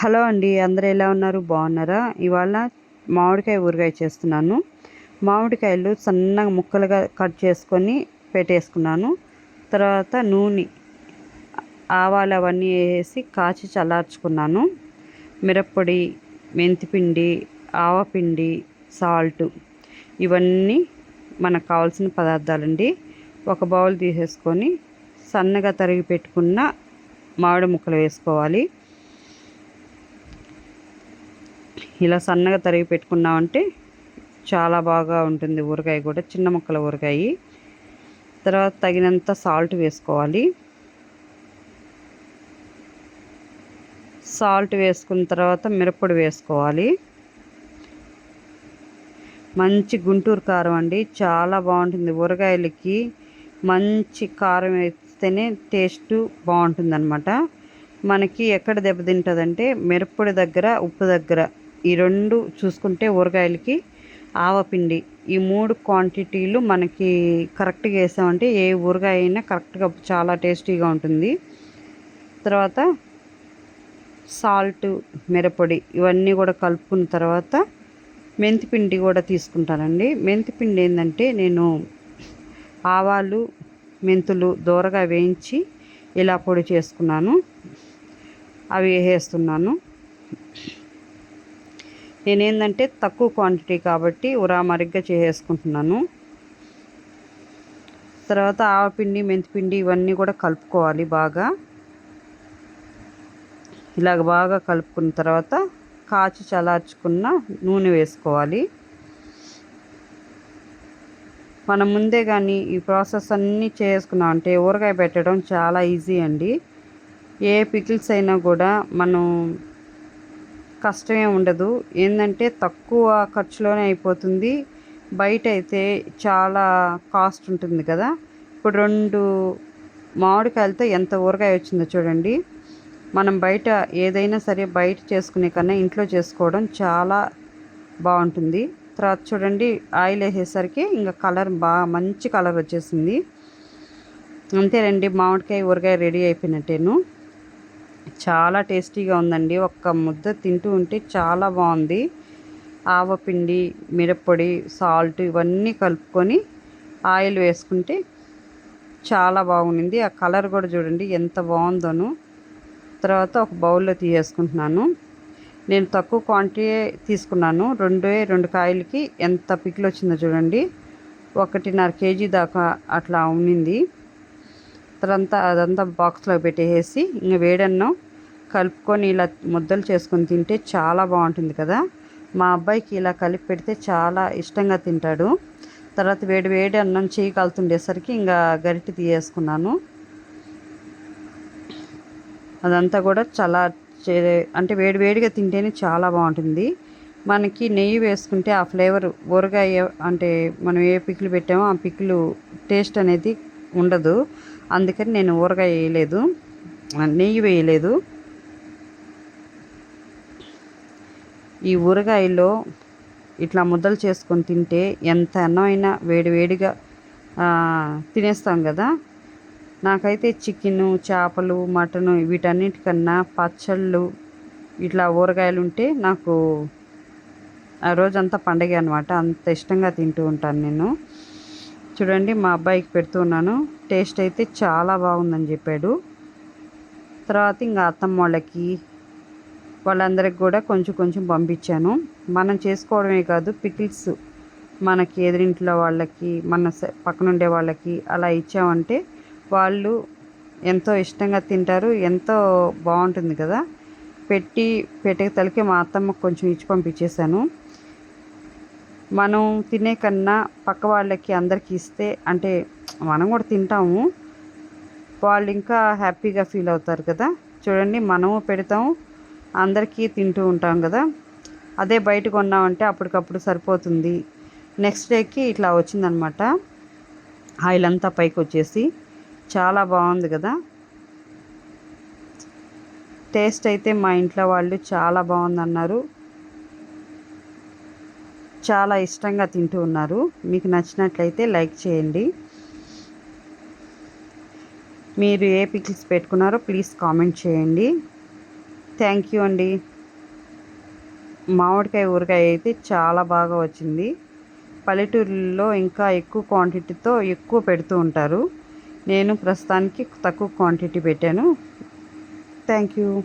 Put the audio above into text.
Hello అండి అందరూ ఎలా ఉన్నారు? బాగున్నారా? ఇవాళ మామిడికాయ ఊరగాయ చేస్తున్నాను. మామిడికాయలు సన్నగా ముక్కలుగా కట్ చేసుకొని పెట్టేసుకున్నాను. తర్వాత నూనె ఆవాలు అవన్నీ వేసి కాచి చల్లార్చుకున్నాను. మిరప్పొడి మెంతిపిండి ఆవపిండి సాల్ట్ ఇవన్నీ మనకు కావాల్సిన పదార్థాలండి. ఒక బౌల్ తీసేసుకొని సన్నగా తరిగి పెట్టుకున్న మామిడి ముక్కలు వేసుకోవాలి. ఇలా సన్నగా తరిగి పెట్టుకున్నామంటే చాలా బాగా ఉంటుంది ఊరగాయ కూడా చిన్న ముక్కల ఊరగాయ. తర్వాత తగినంత సాల్ట్ వేసుకోవాలి. సాల్ట్ వేసుకున్న తర్వాత మిరప్పొడి వేసుకోవాలి. మంచి గుంటూరు కారం అండి చాలా బాగుంటుంది ఊరగాయలకి. మంచి కారం వేస్తేనే టేస్ట్ బాగుంటుంది అనమాట మనకి ఎక్కడ దెబ్బతింటుందంటే మిరప్పొడి దగ్గర ఉప్పు దగ్గర ఈ రెండు చూసుకుంటే ఊరగాయలకి ఆవపిండి ఈ మూడు క్వాంటిటీలు మనకి కరెక్ట్గా వేసామంటే ఏ ఊరగాయ అయినా కరెక్ట్గా చాలా టేస్టీగా ఉంటుంది. తర్వాత సాల్ట్ మిరపొడి ఇవన్నీ కూడా కలుపుకున్న తర్వాత మెంతిపిండి కూడా తీసుకుంటానండి. మెంతిపిండి ఏంటంటే నేను ఆవాలు మెంతులు దూరగా వేయించి ఇలా పొడి చేసుకున్నాను. అవి వేసేస్తున్నాను. నేనేంటంటే తక్కువ క్వాంటిటీ కాబట్టి ఉరామరిగ్గా చేసేసుకుంటున్నాను. తర్వాత ఆవపిండి మెంతిపిండి ఇవన్నీ కూడా కలుపుకోవాలి బాగా. ఇలాగ బాగా కలుపుకున్న తర్వాత కాచి చలార్చుకున్న నూనె వేసుకోవాలి. మనం ముందే కానీ ఈ ప్రాసెస్ అన్నీ చేసుకున్నాం అంటే ఊరగాయ పెట్టడం చాలా ఈజీ అండి. ఏ పికిల్స్ అయినా కూడా మనం కష్టమే ఉండదు. ఏంటంటే తక్కువ ఖర్చులోనే అయిపోతుంది. బయట అయితే చాలా కాస్ట్ ఉంటుంది కదా. ఇప్పుడు రెండు మామిడికాయలతో ఎంత ఊరగాయ వచ్చిందో చూడండి. మనం బయట ఏదైనా సరే బయట చేసుకునే కన్నా ఇంట్లో చేసుకోవడం చాలా బాగుంటుంది. తర్వాత చూడండి ఆయిల్ వేసేసరికి ఇంకా కలర్ బాగా మంచి కలర్ వచ్చేసింది. అంతేనండి మామిడికాయ ఊరగాయ రెడీ అయిపోయినట్టేను. చాలా టేస్టీగా ఉందండి. ఒక్క ముద్ద తింటూ ఉంటే చాలా బాగుంది. ఆవపిండి మిరప్పొడి సాల్ట్ ఇవన్నీ కలుపుకొని ఆయిల్ వేసుకుంటే చాలా బాగుంది. ఆ కలర్ కూడా చూడండి ఎంత బాగుందోను. తర్వాత ఒక బౌల్లో తీసేసుకుంటున్నాను. నేను తక్కువ క్వాంటిటీ తీసుకున్నాను. రెండే రెండు కాయలకి ఎంత పికిల్ వచ్చిందో చూడండి. ఒకటిన్నర కేజీ దాకా అట్లా ఉన్నింది. తర్వాత అదంతా బాక్స్లో పెట్టేసి ఇంకా వేడన్నం కలుపుకొని ఇలా ముద్దలు చేసుకొని తింటే చాలా బాగుంటుంది కదా. మా అబ్బాయికి ఇలా కలిపి పెడితే చాలా ఇష్టంగా తింటాడు. తర్వాత వేడి వేడి అన్నం చేయి కలుతుండేసరికి ఇంకా గరిటె తీయేసుకున్నాను అదంతా కూడా చాలా అంటే వేడి వేడిగా తింటేనే చాలా బాగుంటుంది. మనకి నెయ్యి వేసుకుంటే ఆ ఫ్లేవర్ ఊరగాయ అంటే మనం ఏ పిక్కులు పెట్టామో ఆ పిక్కులు టేస్ట్ అనేది ఉండదు. అందుకని నేను ఊరగాయ వేయలేదు. నెయ్యి వేయలేదు. ఈ ఊరగాయలో ఇట్లా ముద్దలు చేసుకొని తింటే ఎంత అన్నమైనా వేడివేడిగా తినేస్తాం కదా. నాకైతే చికెను చేపలు మటను వీటన్నిటికన్నా పచ్చళ్ళు ఇట్లా ఊరగాయలు ఉంటే నాకు ఆ రోజంతా పండగ అనమాట అంత ఇష్టంగా తింటూ ఉంటాను నేను. చూడండి మా అబ్బాయికి పెడుతున్నాను. టేస్ట్ అయితే చాలా బాగుందని చెప్పాడు. తర్వాత ఇంకా అత్తమ్మ వాళ్ళకి వాళ్ళందరికి కూడా కొంచెం కొంచెం పంపించాను. మనం చేసుకోవడమే కాదు పికిల్స్ మనకి ఎదురింట్లో వాళ్ళకి మన పక్కనుండే వాళ్ళకి అలా ఇచ్చామంటే వాళ్ళు ఎంతో ఇష్టంగా తింటారు ఎంతో బాగుంటుంది కదా. పెట్టి పెట్టే తలకి మా అత్తమ్మకు కొంచెం ఇచ్చి పంపించేశాను. మనం తినే కన్నా పక్క వాళ్ళకి అందరికి ఇస్తే అంటే మనం కూడా తింటాము. వాళ్ళు ఇంకా హ్యాపీగా ఫీల్ అవుతారు కదా. చూడండి మనము పెడతాము అందరికీ తింటూ ఉంటాం కదా. అదే బయట కొన్నామంటే అప్పటికప్పుడు సరిపోతుంది. నెక్స్ట్ డేకి ఇట్లా వచ్చిందనమాట. ఆయిల్ అంతా పైకి వచ్చేసి చాలా బాగుంది కదా. టేస్ట్ అయితే మా ఇంట్లో వాళ్ళు చాలా బాగుందన్నారు. చాలా ఇష్టంగా తింటూ ఉన్నారు. మీకు నచ్చినట్లయితే లైక్ చేయండి. మీరు ఏ పిక్స్ పెట్టుకున్నారో ప్లీజ్ కామెంట్ చేయండి. థ్యాంక్ యూ అండి. మామిడికాయ ఊరగాయ అయితే చాలా బాగా వచ్చింది. పల్లెటూరులో ఇంకా ఎక్కువ క్వాంటిటీతో ఎక్కువ పెడుతూ ఉంటారు. నేను ప్రస్తుతానికి తక్కువ క్వాంటిటీ పెట్టాను. Thank you